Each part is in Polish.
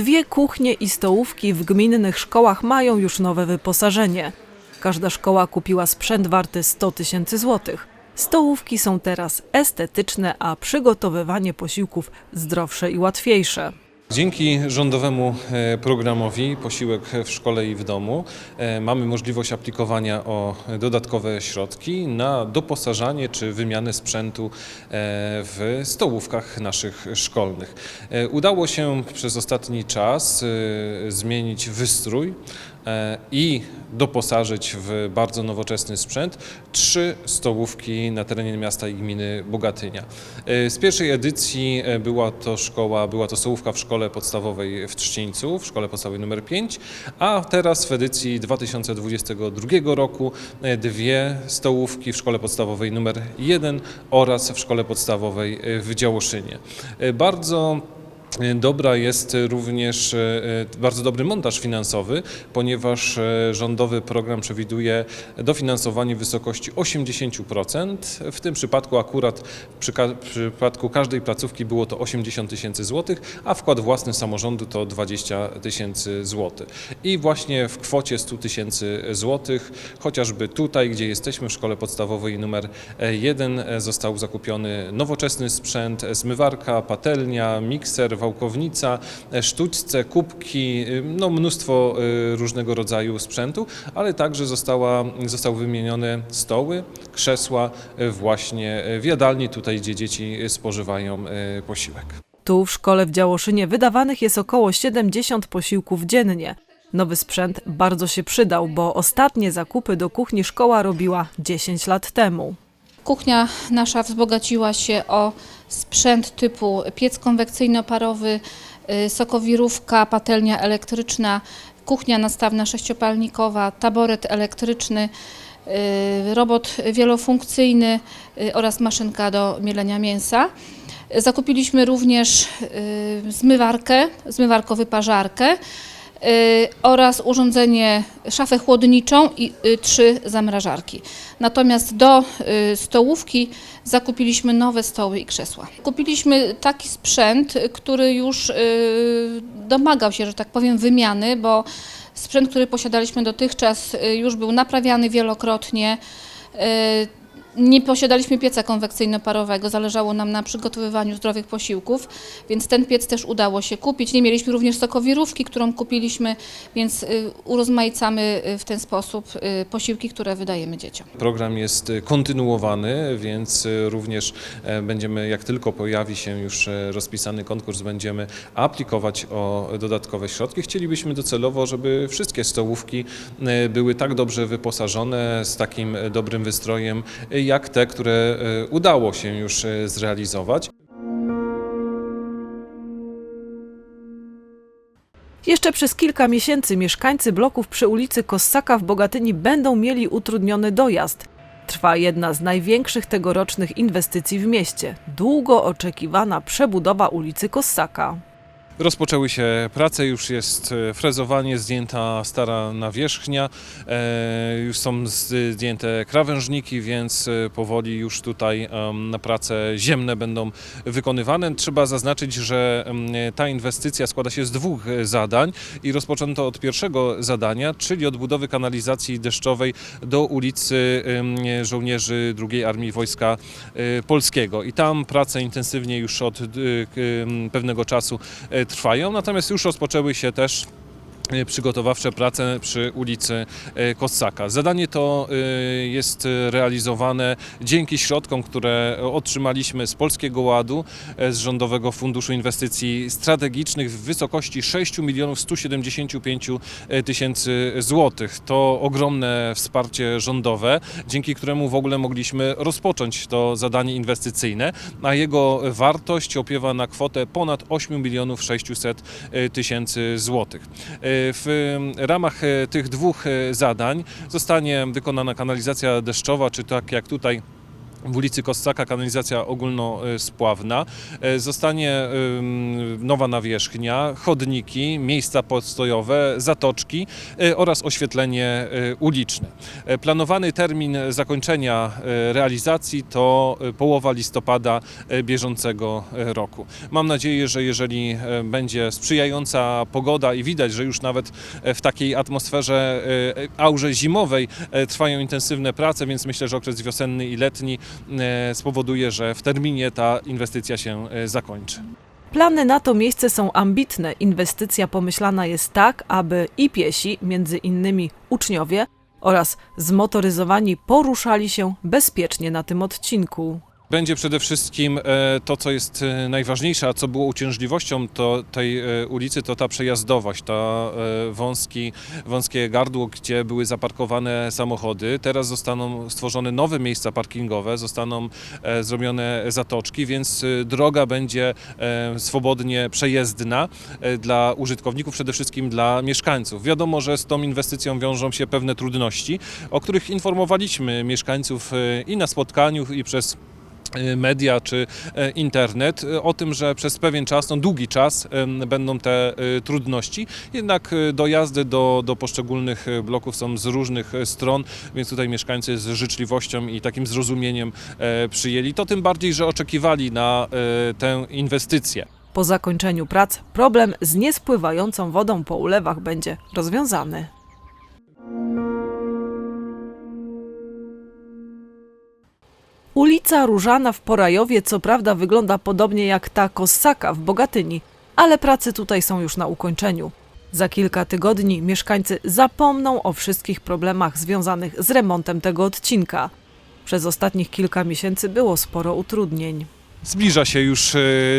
Dwie kuchnie i stołówki w gminnych szkołach mają już nowe wyposażenie. Każda szkoła kupiła sprzęt warty 100 tysięcy złotych. Stołówki są teraz estetyczne, a przygotowywanie posiłków zdrowsze i łatwiejsze. Dzięki rządowemu e, programowi Posiłek w szkole i w domu e, mamy możliwość aplikowania o dodatkowe środki na doposażanie czy wymianę sprzętu e, w stołówkach naszych szkolnych. Udało się przez ostatni czas zmienić wystrój i doposażyć w bardzo nowoczesny sprzęt trzy stołówki na terenie miasta i gminy Bogatynia. E, Z pierwszej edycji e, była to szkoła, była to stołówka w szkole podstawowej w Trzcińcu, w szkole podstawowej numer 5, a teraz w edycji 2022 roku e, dwie stołówki w szkole podstawowej numer 1 oraz w szkole podstawowej e, w Działoszynie. E, Bardzo Dobra jest również e, bardzo dobry montaż finansowy, ponieważ e, rządowy program przewiduje dofinansowanie w wysokości 80%. W tym przypadku akurat w przypadku każdej placówki było to 80 tysięcy złotych, a wkład własny samorządu to 20 tysięcy złotych. I właśnie w kwocie 100 tysięcy złotych, chociażby tutaj, gdzie jesteśmy w szkole podstawowej numer 1, został zakupiony nowoczesny sprzęt, zmywarka, patelnia, mikser, wałkownica, e, sztućce, kubki, y, no mnóstwo y, różnego rodzaju sprzętu, ale także została, zostały wymienione stoły, krzesła y, właśnie y, w jadalni, tutaj gdzie dzieci spożywają posiłek. Tu w szkole w Działoszynie wydawanych jest około 70 posiłków dziennie. Nowy sprzęt bardzo się przydał, bo ostatnie zakupy do kuchni szkoła robiła 10 lat temu. Kuchnia nasza wzbogaciła się o sprzęt typu piec konwekcyjno-parowy, y, sokowirówka, patelnia elektryczna, kuchnia nastawna sześciopalnikowa, taboret elektryczny, y, robot wielofunkcyjny y, oraz maszynka do mielenia mięsa. Zakupiliśmy również zmywarkę, zmywarko-wyparzarkę oraz urządzenie, szafę chłodniczą i y, trzy zamrażarki. Natomiast do y, stołówki zakupiliśmy nowe stoły i krzesła. Kupiliśmy taki sprzęt, y, który już y, domagał się, że tak powiem, wymiany, bo sprzęt, który posiadaliśmy dotychczas, y, już był naprawiany wielokrotnie. Nie posiadaliśmy pieca konwekcyjno-parowego, zależało nam na przygotowywaniu zdrowych posiłków, więc ten piec też udało się kupić. Nie mieliśmy również sokowirówki, którą kupiliśmy, więc y, urozmaicamy y, w ten sposób y, posiłki, które wydajemy dzieciom. Program jest kontynuowany, więc również e, będziemy, jak tylko pojawi się już e, rozpisany konkurs, będziemy aplikować o dodatkowe środki. Chcielibyśmy docelowo, żeby wszystkie stołówki e, były tak dobrze wyposażone, z takim dobrym wystrojem, jak te, które e, udało się już e, zrealizować. Jeszcze przez kilka miesięcy mieszkańcy bloków przy ulicy Kossaka w Bogatyni będą mieli utrudniony dojazd. Trwa jedna z największych tegorocznych inwestycji w mieście długo oczekiwana przebudowa ulicy Kossaka. Rozpoczęły się prace, już jest e, frezowanie, zdjęta stara nawierzchnia, e, już są zdjęte krawężniki, więc e, powoli już tutaj na prace ziemne będą wykonywane. Trzeba zaznaczyć, że ta inwestycja składa się z dwóch zadań i rozpoczęto od pierwszego zadania, czyli od budowy kanalizacji deszczowej do ulicy żołnierzy II Armii Wojska Polskiego. I tam prace intensywnie już od pewnego czasu trwają, natomiast już rozpoczęły się też przygotowawcze prace przy ulicy e, Kossaka. Zadanie to e, jest realizowane dzięki środkom, które otrzymaliśmy z Polskiego Ładu, e, z Rządowego Funduszu Inwestycji Strategicznych w wysokości 6 milionów 175 tysięcy złotych. To ogromne wsparcie rządowe, dzięki któremu w ogóle mogliśmy rozpocząć to zadanie inwestycyjne, a jego wartość opiewa na kwotę ponad 8 milionów 600 tysięcy złotych. W ramach e, tych dwóch e, zadań zostanie wykonana kanalizacja deszczowa, czy tak jak tutaj w ulicy Kossaka kanalizacja ogólnospławna. E, Zostanie nowa nawierzchnia, chodniki, miejsca postojowe, zatoczki e, oraz oświetlenie e, uliczne. Planowany termin zakończenia realizacji to połowa listopada bieżącego roku. Mam nadzieję, że jeżeli będzie sprzyjająca pogoda i widać, że już nawet w takiej atmosferze aurze zimowej trwają intensywne prace, więc myślę, że okres wiosenny i letni spowoduje, że w terminie ta inwestycja się e, zakończy. Plany na to miejsce są ambitne. Inwestycja pomyślana jest tak, aby i piesi, między innymi uczniowie, oraz zmotoryzowani poruszali się bezpiecznie na tym odcinku. Będzie przede wszystkim e, to, co jest e, najważniejsze, a co było uciążliwością to, tej e, ulicy, to ta przejazdowość, e, wąski, wąskie gardło, gdzie były zaparkowane samochody. Teraz zostaną stworzone nowe miejsca parkingowe, zostaną zrobione zatoczki, więc droga będzie swobodnie przejezdna dla użytkowników, przede wszystkim dla mieszkańców. Wiadomo, że z tą inwestycją wiążą się pewne trudności, o których informowaliśmy mieszkańców i na spotkaniu, i przez media czy e, internet e, o tym, że przez pewien czas, no długi czas będą te e, trudności, jednak dojazdy do, do poszczególnych bloków są z różnych stron, więc tutaj mieszkańcy z życzliwością i takim zrozumieniem e, przyjęli to, tym bardziej, że oczekiwali na e, tę inwestycję. Po zakończeniu prac problem z niespływającą wodą po ulewach będzie rozwiązany. Ulica Różana w Porajowie co prawda wygląda podobnie jak ta Kossaka w Bogatyni, ale prace tutaj są już na ukończeniu. Za kilka tygodni mieszkańcy zapomną o wszystkich problemach związanych z remontem tego odcinka. Przez ostatnich kilka miesięcy było sporo utrudnień. Zbliża się już e,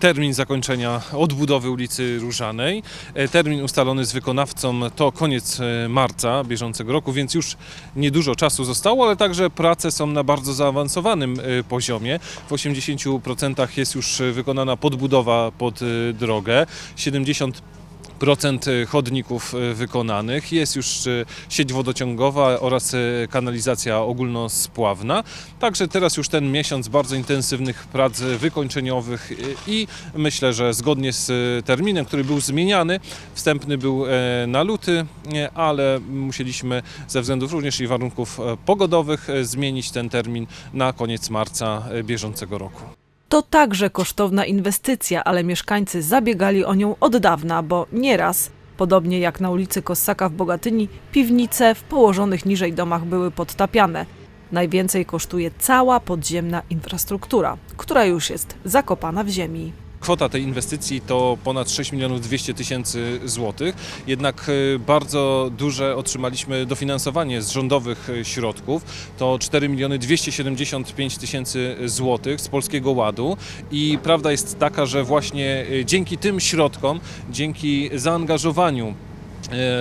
termin zakończenia odbudowy ulicy Różanej. E, Termin ustalony z wykonawcą to koniec e, marca bieżącego roku, więc już niedużo czasu zostało, ale także prace są na bardzo zaawansowanym poziomie. W 80% jest już wykonana podbudowa pod drogę. 70 procent e, chodników e, wykonanych, jest już e, sieć wodociągowa oraz kanalizacja ogólnospławna. Także teraz już ten miesiąc bardzo intensywnych prac wykończeniowych i myślę, że zgodnie z terminem, który był zmieniany, wstępny był e, na luty, e, ale musieliśmy ze względów również i warunków e, pogodowych zmienić ten termin na koniec marca bieżącego roku. To także kosztowna inwestycja, ale mieszkańcy zabiegali o nią od dawna, bo nieraz, podobnie jak na ulicy Kossaka w Bogatyni, piwnice w położonych niżej domach były podtapiane. Najwięcej kosztuje cała podziemna infrastruktura, która już jest zakopana w ziemi. Kwota tej inwestycji to ponad 6 milionów 200 tysięcy złotych, jednak e, bardzo duże otrzymaliśmy dofinansowanie z rządowych e, środków. To 4 miliony 275 tysięcy złotych z Polskiego Ładu i prawda jest taka, że właśnie e, dzięki tym środkom, dzięki zaangażowaniu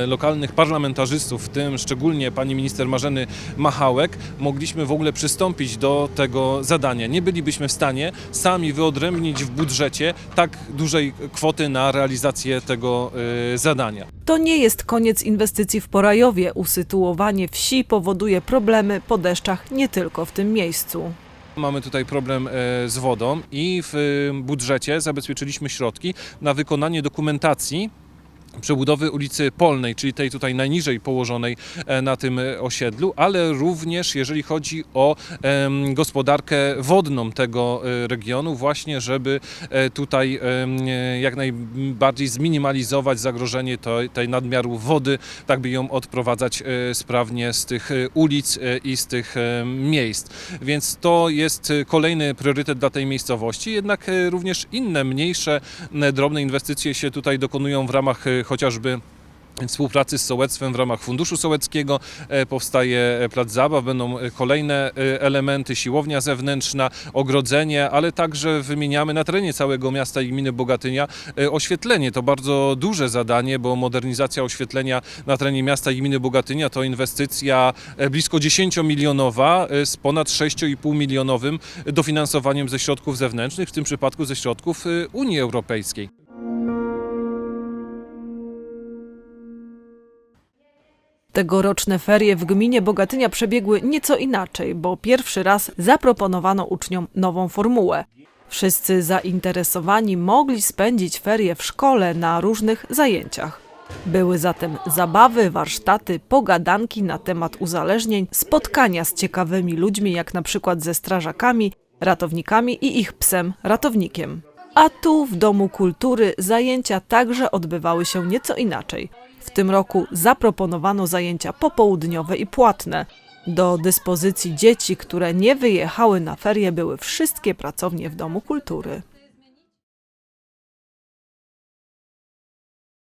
lokalnych parlamentarzystów, w tym szczególnie pani minister Marzeny Machałek, mogliśmy w ogóle przystąpić do tego zadania. Nie bylibyśmy w stanie sami wyodrębnić w budżecie tak dużej kwoty na realizację tego e, zadania. To nie jest koniec inwestycji w Porajowie. Usytuowanie wsi powoduje problemy po deszczach nie tylko w tym miejscu. Mamy tutaj problem e, z wodą i w e, budżecie zabezpieczyliśmy środki na wykonanie dokumentacji przebudowy ulicy Polnej, czyli tej tutaj najniżej położonej e, na tym osiedlu, ale również jeżeli chodzi o gospodarkę wodną tego e, regionu, właśnie żeby e, tutaj jak najbardziej zminimalizować zagrożenie tej, nadmiaru wody, tak by ją odprowadzać sprawnie z tych ulic i z tych miejsc. Więc to jest kolejny priorytet dla tej miejscowości, jednak również inne, mniejsze, drobne inwestycje się tutaj dokonują w ramach chociażby współpracy z sołectwem w ramach Funduszu Sołeckiego e, powstaje e, plac zabaw, będą e, kolejne elementy, siłownia zewnętrzna, ogrodzenie, ale także wymieniamy na terenie całego miasta i gminy Bogatynia oświetlenie. To bardzo duże zadanie, bo modernizacja oświetlenia na terenie miasta i gminy Bogatynia to inwestycja blisko 10-milionowa e, z ponad 6,5 milionowym dofinansowaniem ze środków zewnętrznych, w tym przypadku ze środków Unii Europejskiej. Tegoroczne ferie w gminie Bogatynia przebiegły nieco inaczej, bo pierwszy raz zaproponowano uczniom nową formułę. Wszyscy zainteresowani mogli spędzić ferie w szkole na różnych zajęciach. Były zatem zabawy, warsztaty, pogadanki na temat uzależnień, spotkania z ciekawymi ludźmi, jak na przykład ze strażakami, ratownikami i ich psem ratownikiem. A tu w Domu Kultury zajęcia także odbywały się nieco inaczej. W tym roku zaproponowano zajęcia popołudniowe i płatne. Do dyspozycji dzieci, które nie wyjechały na ferie, były wszystkie pracownie w Domu Kultury.